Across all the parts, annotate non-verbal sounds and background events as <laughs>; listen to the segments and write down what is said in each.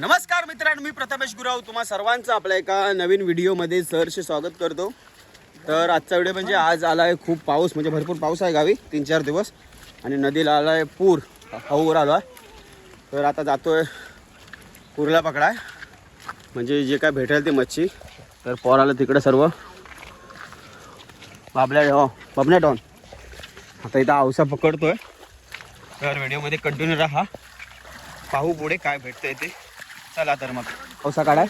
नमस्कार मित्रांनो मी प्रथमेश गुराव. तुम्हा सर्वांचं आपल्या एका नवीन व्हिडिओमध्ये सहर्ष स्वागत करतो. तर आजचा व्हिडिओ म्हणजे आज आला आहे खूप पाऊस म्हणजे भरपूर पाऊस आहे गावी तीन चार दिवस. आणि नदीला आला आहे पूर हाऊर आलो आहे तर आता जातो आहे पूरला पकडाय. म्हणजे जे काय भेटेल ते मच्छी. तर पोर आलं तिकडं सर्व. बाबल्या हो बबण्या डॉन आता इथं आवसा पकडतोय. तर व्हिडिओमध्ये कंटिन्यू राहा. पाहू पुढे काय भेटतंय ते. चला तर मग. औसा काढाय?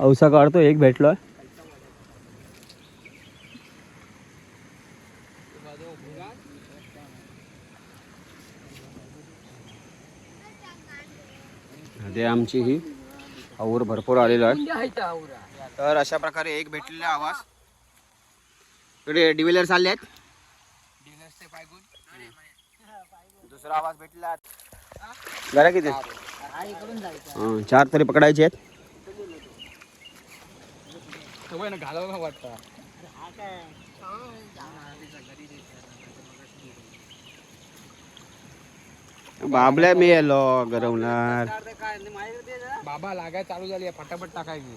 औसा काढतो एक भेटलोय. ते आमची ही आऊर भरपूर आलेलो आहे. तर अशा प्रकारे एक भेटलेला आवाज. इकडे डिव्हिलर चालले आहेत. दुसरा आवाज भेटला. जरा किती? हं, चार तरी पकडायचे आहेत. घालवलं वाटतं? बाबल्या मी आलो गरवणार. बाबा लागाय चालू झाली आहे, फटाफट टाकायची.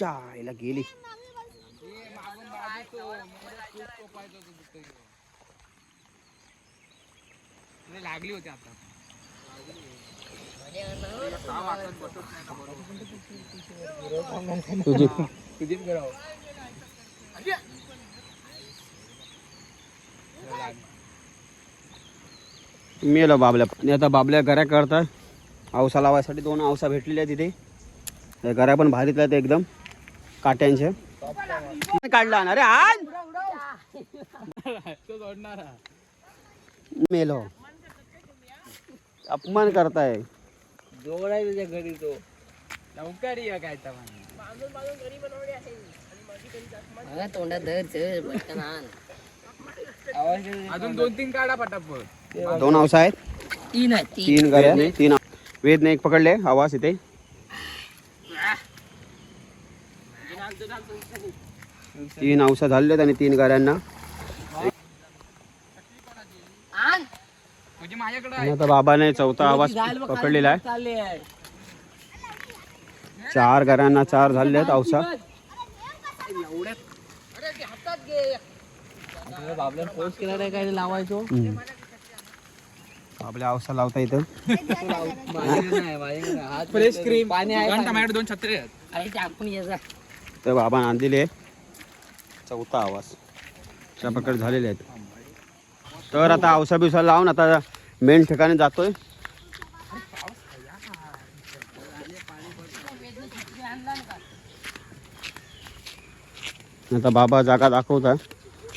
जायला गेली. लागली होती आता. आलो बाबल्या आणि आता बाबल्या गऱ्या करतात औसा लावायसाठी दोन औसा भेटलेले आहेत तिथे गऱ्या पण भारीतल्या आहेत एकदम. काट्यांचे. काढला ना तो सोडणार मेलो अपमान करताय. जोड आहे तुझ्या घरी तो. लवकर ये काय तर तोंडात धर चल पटकन आण. अजून दोन तीन काढा पटापट. दोन आहेत? तीन आहे तीन. तीन गऱ्या तीन वेदने एक पकडले आवाज इथे तीन औसा झालेत आणि तीन गऱ्यांना आण तुझी माझ्याकडे आणि आता बाबाने चौथा आवाज पकडलेला आहे. चार घरांना चार झाले आहेत औसा. आपल्या औसा लावता इथं. फ्रेश क्रीम पाणी आहे माझ्याकडे दोन छत्री आहेत. अरे टाकून ये जा. तर बाबा आणलेले चौथा आवाज. प्रकारे झालेले आहेत. तर आता औसा बिवसा लावून आता मेन ठिकाणी जातोय. आता बाबा जागा दाखवता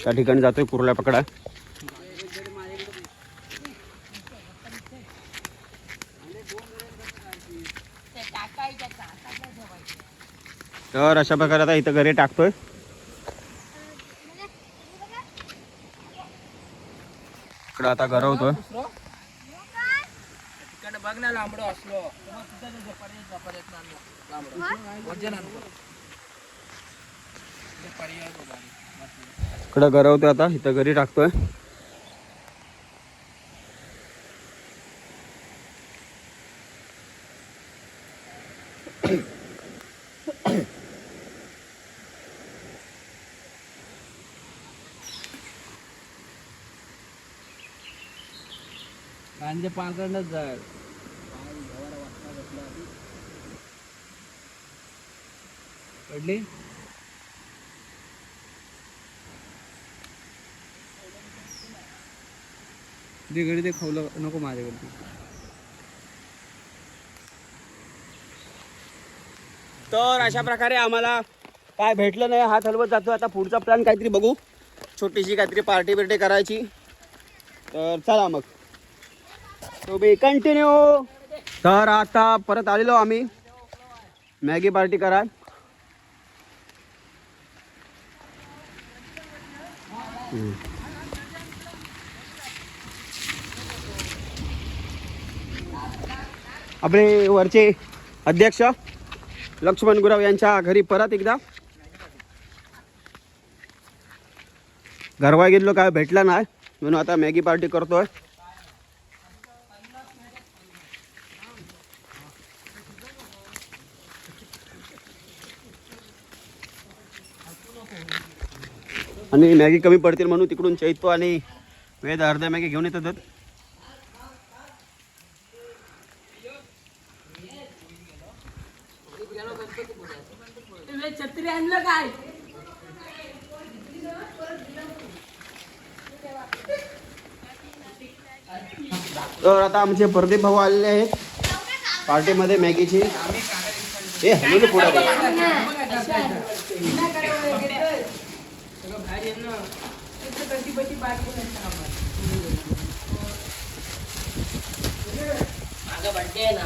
त्या ठिकाणी जातोय कुर्ला पकडा. तर अशा प्रकारे आता इथं घरी टाकतोय. इकडं आता गरवतोय बघ ना लांबडो. असलो. इकडं गरवतोय आता इथं घरी टाकतोय. कांदे पाकडच जाय. पडली. ते ते खवलं नको माझ्याकडे. तर अशा प्रकारे आम्हाला काय भेटलं नाही हात हलवत जातो. आता पुढचा प्लॅन काहीतरी बघू. छोटीशी काहीतरी पार्टी बिर्टी करायची. तर चला मग. तो बी कंटिन्यू तर आता परत आलेलो आम्ही. मॅगी पार्टी कराय आपले वरचे अध्यक्ष लक्ष्मण गुराव यांच्या घरी परत एकदा. घरवा गेलो काय भेटला नाही म्हणून आता मॅगी पार्टी करतोय. आणि मॅगी कमी पडतील म्हणून तिकडून चैतो आणि वेद अर्ध्या मॅगी घेऊन येतात. छत्री आणलं काय तर आता आमचे प्रदीप भाऊ आलेले आहेत. पार्टीमध्ये मॅगीची. हे हॅलो पुढे.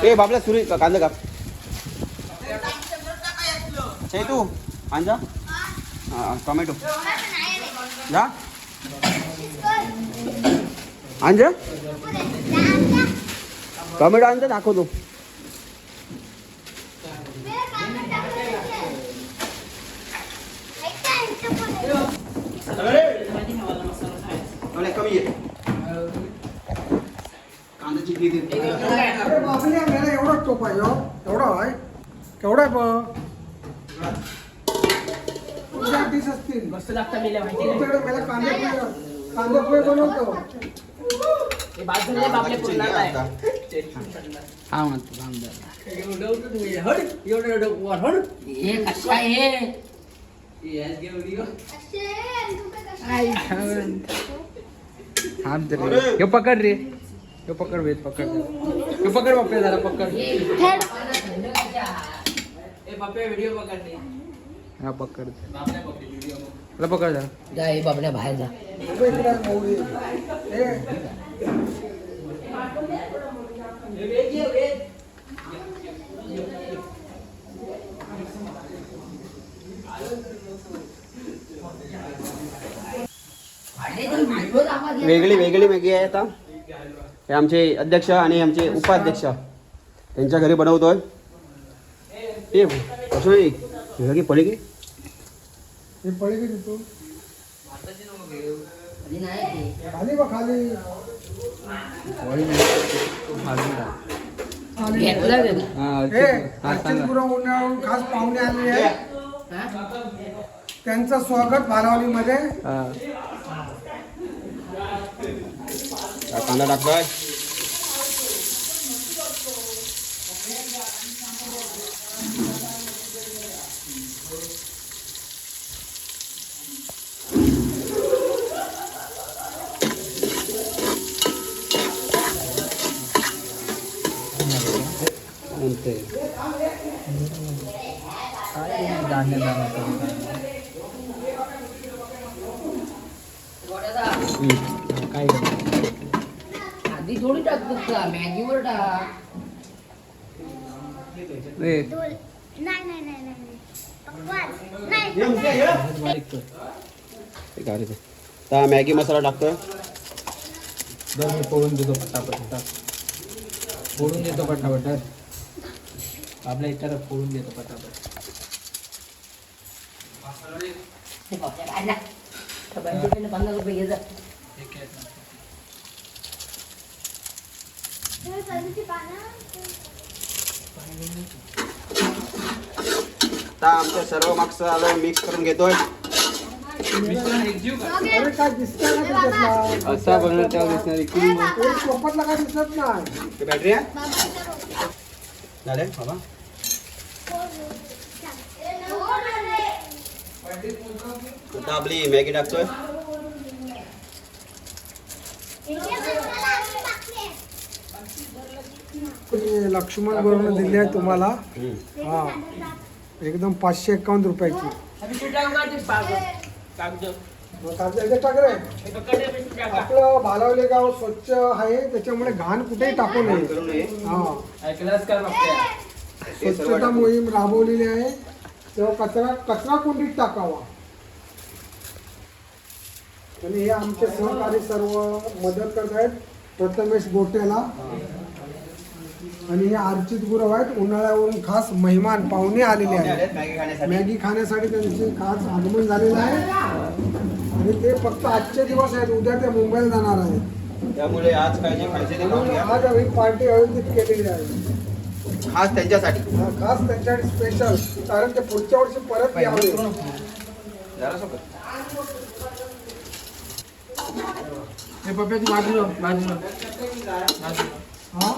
ए बाबला सुरी कांदा काप. छै तू हा, टोमॅटो. जा. आणजा. टोमॅटो आणजा दाखवतो तुझ्या डिश असतील मस्त लागतं मेल्या माहिती तुमच्याकडे मेला कांदे पोहे कांदे पोहे बनवतो. हे बाद झाले बापले पुरणार आहे हा म्हणतो आमदार एवढं तुम्ही. हड एवढं एवढं वर हड हे? कसं आहे येस गे व्हिडिओ हे पकड रे. हे पकड वेद पकड. हे पकड बापरे जरा पकड. हा पकड. मला पकड जरा. जा हे बाबड्या बाहेर जा. वेगळी वेगळी मॅगी आहे आता. हे आमचे अध्यक्ष आणि आमचे उपाध्यक्ष. त्यांच्या घरी बनवतोय. कसं नाही मॅगी पडी की हे पळे की ते. खाली बघ खाली खास पाहुणे आलेले आहेत हा? त्यांचं स्वागत भारावलीमध्ये हा, कांदा टाकतोय धान्य दाणा काय आधी थोडी टाकतो का मॅगीवर टाक। ए नाही नाही नाही नाही पकवान नाही। बारीक कर हे? काय ते? मॅगी मसाला टाकतोय दर मी फोडून देतो पटापट टाक फोडून देतो पटापट धर. आपल्या इच्छा फोडून देतो पटापट आता आमच्या सर्व मागचं आलं मिक्स करून घेतोय अरे काय दिसतंय ना त्याच्यातला असा बनवून तेव्हा दिसणार इकडून एक पोपटला काय दिसत नाही ते बॅटरी आहे झाले बाबा आता आपली मॅगी टाकतोय लक्ष्मण बरोबर दिली आहे तुम्हाला. हा. एकदम पाचशे एकावन्न रुपयाची. हे आपलं भालावले गाव स्वच्छ आहे त्याच्यामुळे घाण कुठेही टाकू नये. करू नये. हा. स्वच्छता मोहीम राबवलेली आहे. तेव्हा कचरा कचरा कुंडीत टाकावा. आणि हे आमचे सहकारी सर्व मदत करत आहेत. प्रथमेश गोटेला. आणि हे अर्चित गुरव आहेत. उन्हाळ्यावरून खास मेहमान पाहुणे आलेले आहेत. मॅगी खाण्यासाठी. त्यांचे खास आगमन झालेलं आहे. आणि ते फक्त आजचे दिवस आहेत. उद्या ते मुंबईला जाणार आहेत. त्यामुळे आज काय जे आज आम्ही पार्टी आयोजित केलेली आहे. खास त्यांच्यासाठी. खास त्यांच्यासाठी स्पेशल कारण ते पुढच्या वर्षी परत यावे. हे बाजूला बाजूला. हा?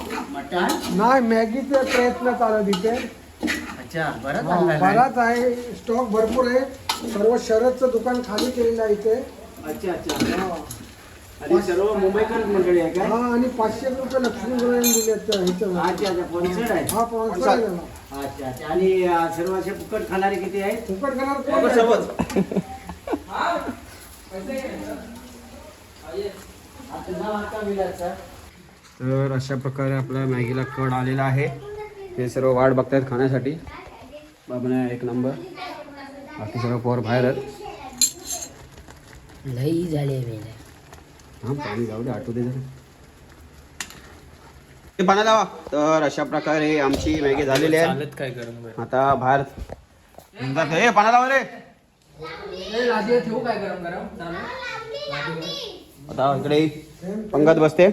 नाही मॅगीचे प्रयत्न चालत इथे अच्छा बराच आहे स्टॉक भरपूर आहे. सर्व शरदचं दुकान खाली केलेलं आहे इथे. अच्छा अच्छा. आणि सर्व मुंबईकर मंडळी आहे काय? हा आणि पाचशे रुपये लक्ष्मी दिले अच्छा अच्छा स्पॉन्सर्ड आहे. हा स्पॉन्सर आहे. त्याला. अच्छा अच्छा. आणि अं, सर्व असे फुकट खाणारे किती आहेत? फुकट घेणार कोण आहे? तर अशा प्रकारे आपल्या मॅगीला कड आलेला आहे. हे सर्व वाट बघतायत खाण्यासाठी. बाबा एक नंबर बाकी सर्व पोर बाहेर आहेत. लई झाले मी हां पाणी जाऊ दे आठवू दे जरा. ते पाना लावा. तर अशा प्रकारे आमची मॅगी झालेली आहे. चालत काय गरम आता बाहेर. ए पाना लावा रे. लादी ठेवू काय गरम गरम? चालू आता इकडे पंगत बसते.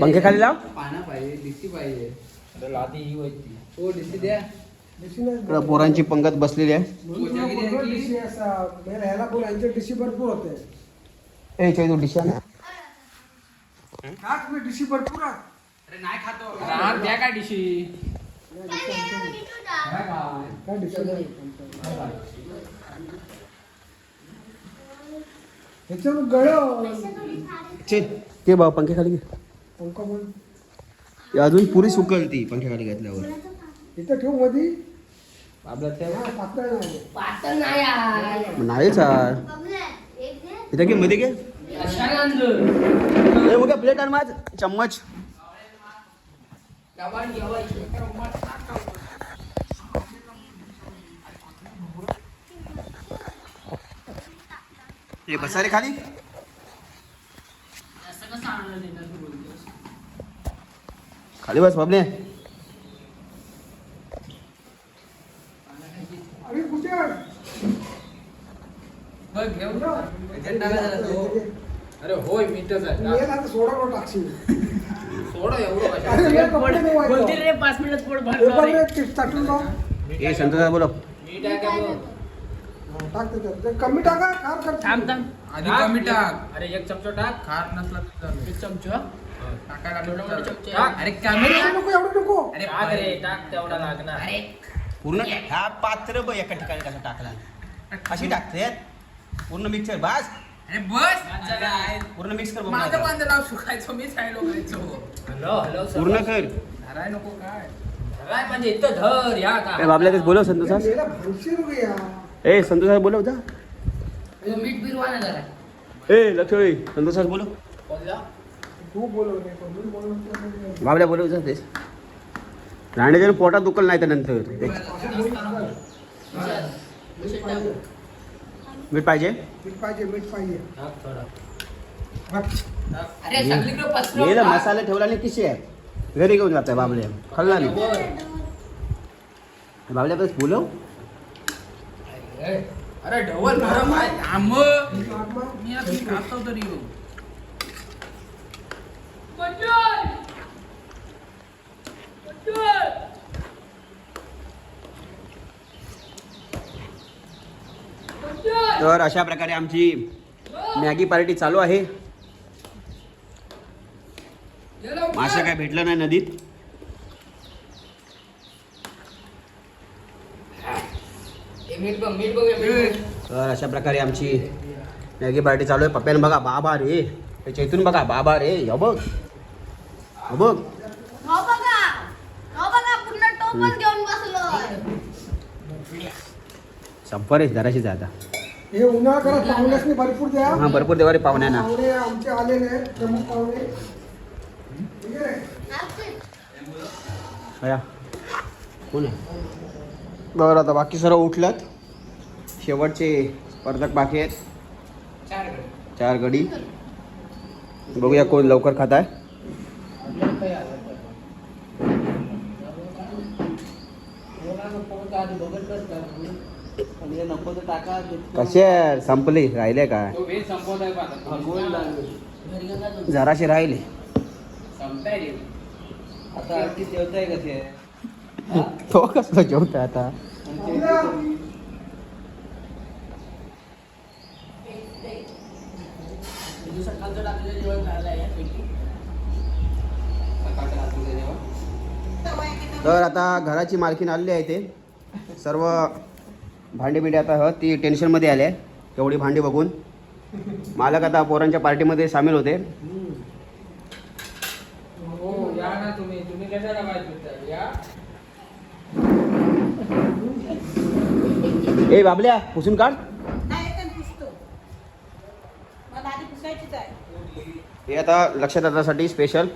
पंखे खाली लाव. पाना पाहिजे डिसी पाहिजे. लादी ही हो डिसी द्या. इकडं पोरांची पंगत बसलेली आहे. राहायला बोल यांच्या डिशी भरपूर होते. ए तू डिशा ना का तुम्ही डिशी भरपूर आहात? अरे नाही खातो. राहत द्या काय डिशी काय डिशी नाही. ह्याच्यावर गळ चे ते भाऊ पंखे खाली घे. पंखा हे अजून पुरी सुकल ती पंखे खाली घेतल्यावर. इथं ठेव मधी. आपला त्या हा, पातळ नाही पातळ नाही आहे. मग नाही चाल इथं घे मध्ये घे कशाला आणलं? ए बघा प्लेट आण माझ चम्मच डबा ठेवायची. हे बसा रे खाली असं कसं आणलं ते नसं बोलतोस? खाली बस बाबले अरे कुठे? बघ घेऊन तो. अरे होय मीठच आहे. आता सोडा टाकशील. सोडा एवढं. बोलतील रे पाच मिनिटात पोट भरणार बोलो. मीठ आहे का बघ? टाक त्याच्यात. ते. कमी टाका खार करतो. थांब थांब. आधी कमी टाक. अरे एक चमचा टाक. खार नसला तर. एक चमचा. लागलं. अरे कॅमेरा नको एवढं नको. अरे टाक रे टाक तेवढा लागणार. अरे पूर्ण हा पात्र बघ एका ठिकाणी कसा टाकला? अशी टाकते. पूर्ण मिक्सर बस. अरे बस. पूर्ण मिक्स कर बघ माझं. बांधलं लाव सुकायचो मी साईड करायचो हॅलो हॅलो पूर्ण कर. धराय नको काय. काय म्हणजे इथं धर या का? ए बाबल्या तेच बोलव संतोष या. ए संतोष बोलव जा. हे मीठ बिरवा ना जरा. ए लक्ष्मी संतोष बोलव. बोलला. तू बोलव. बाबल्या बोलव जा तेच. राहण्याच्या पोटात दुखल नाही तर नंतर मीठ पाहिजे गेलं का? मसाले ठेवला नाही किशी. आहे घरी घेऊन जात बाबले. खाल्ला नाही वर. बाबल्या बस बोलव. अरे ढवल गरम आहे. मी आता खातो तरी येऊ. तर अशा प्रकारे आमची मॅगी पार्टी चालू आहे. मासा काय भेटलं नाही नदीत. तर अशा प्रकारे आमची मॅगी पार्टी चालू आहे. पप्प्यानं बघा बाबा रे. त्याच्या इथून बघा बाबा रे. बघ. बघा. घेऊन संपर आहे जराशीच आहे आता. हे उन्हाळा करत पाहुण्यासनी भरपूर द्या. हा भरपूर देवारे पाहुण्यांना. पाहुणे आमचे आलेले प्रमुख पाहुणे. ठीक आहे? अया कोण आहे? बरं आता बाकी सर्व उठलात शेवटचे स्पर्धक बाकी आहेत. चार गड. चार गडी बघूया कोण लवकर खात आहे आपल्याला काही आलं तर. कोणाचं पोट आधी बघत बसतात. म्हणजे नको तर टाका कसे संपली. राहिले काय लागेल. जराशी राहिले. <laughs> तो? कसं जेवतोय आता. तर आता घराची मालकीन आलेली आहे ते सर्व भांडी बिंडी आता ह ती टेन्शनमध्ये आले. आहे एवढी भांडी बघून. मालक आता पोरांच्या पार्टीमध्ये सामील होते. हो ए बाबल्या पुसून काढ. हे आता लक्षात येण्यासाठी स्पेशल